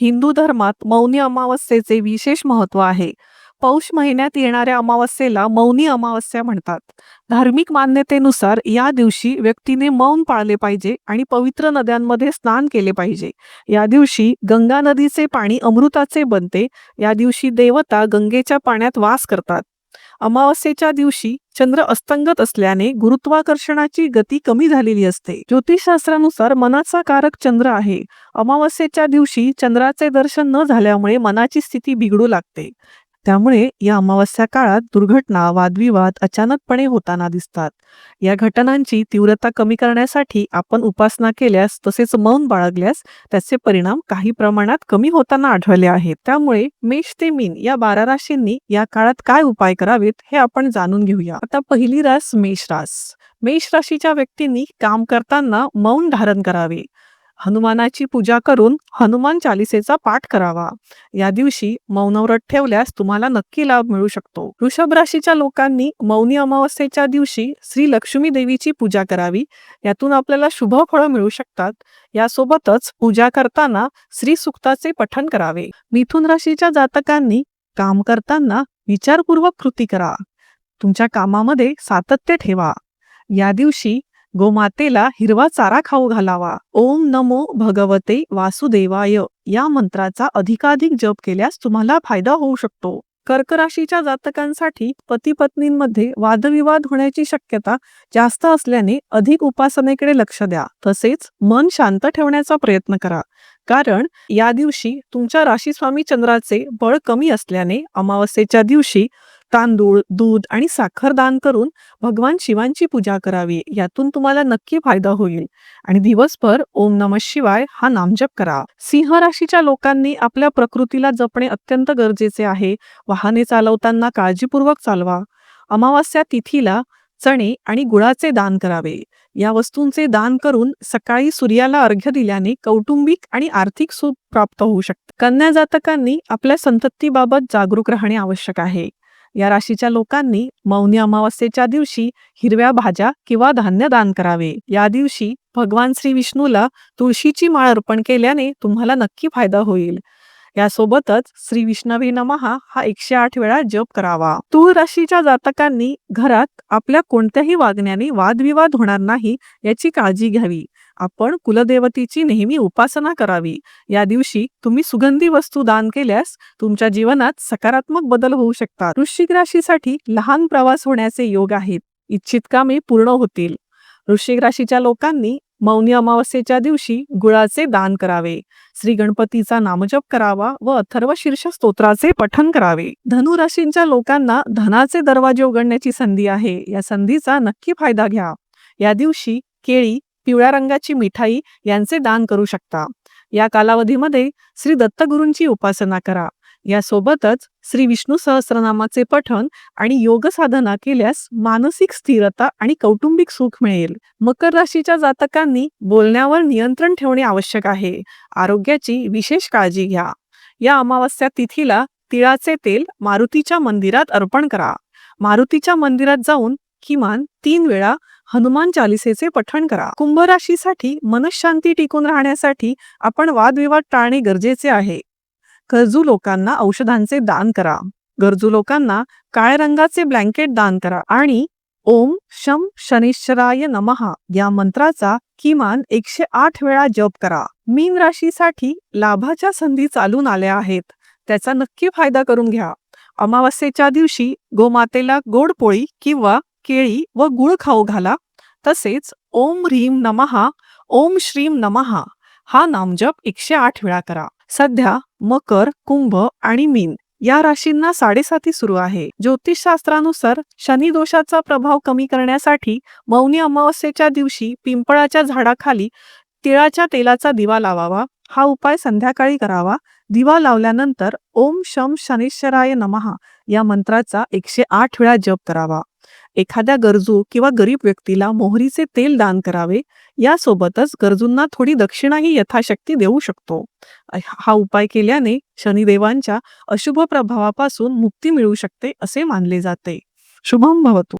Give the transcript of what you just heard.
हिंदू धर्मात मौनी अमावस्येचे विशेष महत्त्व आहे. पौष महिन्यात येणाऱ्या अमावस्येला मौनी अमावस्या म्हणतात. धार्मिक मान्यतेनुसार या दिवशी व्यक्तीने मौन पाळले पाहिजे आणि पवित्र नद्यांमध्ये स्नान केले पाहिजे. या दिवशी गंगा नदीचे पाणी अमृताचे बनते. या दिवशी देवता गंगेच्या पाण्यात वास करतात. अमावस्येच्या दिवशी चंद्र अस्तंगत असल्याने गुरुत्वाकर्षणाची गती कमी झालेली असते. ज्योतिषशास्त्रानुसार मनाचा कारक चंद्र आहे. अमावस्येच्या दिवशी चंद्राचे दर्शन न झाल्यामुळे मनाची स्थिती बिघडू लागते. त्यामुळे या अमावस्या काळात दुर्घटना वादविवाद अचानकपणे होताना दिसतात. या घटनांची तीव्रता कमी करण्यासाठी आपण उपासना केल्यास तसेच मौन बाळगल्यास त्याचे परिणाम काही प्रमाणात कमी होताना आढळले आहेत. त्यामुळे मेष ते मीन या बारा राशींनी या काळात काय उपाय करावेत हे आपण जाणून घेऊया. आता पहिली रास मेष रास. मेष राशीच्या व्यक्तींनी काम करताना मौन धारण करावे. हनुमानाची पूजा करून हनुमान चालिसेचा पाठ करावा. या दिवशी मौनव्रत ठेवल्यास तुम्हाला नक्की लाभ मिळू शकतो. वृषभ राशीच्या लोकांनी मौनी अमावस्येच्या दिवशी श्री लक्ष्मी देवीची पूजा करावी. यातून आपल्याला शुभ फळं मिळू शकतात. यासोबतच पूजा करताना श्री सुक्ताचे पठण करावे. मिथुन राशीच्या जातकांनी काम करताना विचारपूर्वक कृती करा. तुमच्या कामामध्ये सातत्य ठेवा. या दिवशी गोमातेला हिरवा चारा खाऊ घालावा. ओम नमो भगवते वासुदेवाय. या मंत्राचा अधिकाधिक जप केल्यास तुम्हाला फायदा होऊ शकतो. कर्क राशीच्या जातकांसाठी पती पत्नींमध्ये वादविवाद होण्याची शक्यता जास्त असल्याने अधिक उपासनेकडे लक्ष द्या. तसेच मन शांत ठेवण्याचा प्रयत्न करा. कारण या दिवशी तुमच्या राशीस्वामी चंद्राचे बळ कमी असल्याने अमावस्येच्या दिवशी तांदूळ दूध आणि साखर दान करून भगवान शिवांची पूजा करावी यातून तुम्हाला नक्की फायदा होईल. आणि दिवसभर ओम नम शिवाय हा नामजप करा. सिंह राशीच्या लोकांनी आपल्या प्रकृतीला जपणे अत्यंत गरजेचे आहे. वाहने चालवताना काळजीपूर्वक चालवा. अमावास्या तिथीला चणे आणि गुळाचे दान करावे. या वस्तूंचे दान करून सकाळी सूर्याला अर्घ्य दिल्याने कौटुंबिक आणि आर्थिक सुख प्राप्त होऊ शकते. कन्या जातकांनी आपल्या संततीबाबत जागरूक राहणे आवश्यक आहे. या राशीच्या लोकांनी मौनी अमावस्येच्या दिवशी हिरव्या भाज्या किंवा धान्य दान करावे. या दिवशी भगवान श्री विष्णूला तुळशीची माळ अर्पण केल्याने तुम्हाला नक्की फायदा होईल. यासोबतच श्री विष्णवी नमहा हा एकशे आठ वेळा जप करावा. तूळ राशीच्या जातकांनी घरात आपल्या कोणत्याही वागण्याने वादविवाद होणार नाही याची काळजी घ्यावी. आपण कुलदेवतेची नेहमी उपासना करावी. या दिवशी तुम्ही सुगंधी वस्तू दान केल्यास तुमच्या जीवनात सकारात्मक बदल होऊ शकतात. वृश्चिक राशीसाठी लहान प्रवास होण्याचे योग आहेत. इच्छित कामे पूर्ण होतील. वृश्चिक राशीच्या लोकांनी मौनी अमावस्येच्या दिवशी गुळाचे दान करावे. श्री गणपतीचा नामजप करावा व अथर्व शीर्ष स्तोत्राचे पठन करावे. धनु राशींच्या लोकांना धनाचे दरवाजे उघडण्याची संधी आहे. या संधीचा नक्की फायदा घ्या. या दिवशी केळी पिवळ्या रंगाची मिठाई यांचे दान करू शकता. या कालावधीमध्ये श्री दत्तगुरूंची उपासना करा. यासोबतच श्री विष्णू सहस्रनामाचे पठण आणि योग साधना केल्यास मानसिक स्थिरता आणि कौटुंबिक सुख मिळेल. मकर राशीच्या जातकांनी बोलण्यावर नियंत्रण ठेवणे आवश्यक आहे. आरोग्याची विशेष काळजी घ्या. या अमावस्या तिथीला तिळाचे तेल मारुतीच्या मंदिरात अर्पण करा. मारुतीच्या मंदिरात जाऊन किमान तीन वेळा हनुमान चालिसेचे पठण करा. कुंभ राशीसाठी मनशांती टिकून राहण्यासाठी आपण वादविवाद टाळणे गरजेचे आहे. गरजू लोकांना औषधांचे दान करा. गरजू लोकांना काळ्या रंगाचे ब्लँकेट दान करा आणि ओम शम शनिश्चराय नमहा या मंत्राचा किमान एकशे आठ वेळा जप करा. मीन राशीसाठी लाभाच्या संधी चालून आल्या आहेत. त्याचा नक्की फायदा करून घ्या. अमावस्येच्या दिवशी गोमातेला गोड पोळी किंवा केळी व गुळ खाऊ घाला. तसेच ओम ह्रीम नमहा ओम श्रीम नमहा हा नामजप एकशे आठ वेळा करा. सध्या मकर कुंभ आणि मीन या राशींना साडेसाती सुरू आहे. ज्योतिषशास्त्रानुसार शनी दोषाचा प्रभाव कमी करण्यासाठी मौनी अमावस्येच्या दिवशी पिंपळाच्या झाडाखाली तिळाच्या तेलाचा दिवा लावावा. हा उपाय संध्याकाळी करावा. दिवा लावल्यानंतर ओम शम शनिश्चराय नमहा या मंत्राचा एकशे आठ वेळा जप करावा. एखाद्या गरजू किंवा गरीब व्यक्तीला मोहरीचे तेल दान करावे यासोबतच गरजूंना थोडी दक्षिणाही यथाशक्ती देऊ शकतो. हा उपाय केल्याने शनिदेवांच्या अशुभ प्रभावापासून मुक्ती मिळू शकते असे मानले जाते. शुभम भवतु.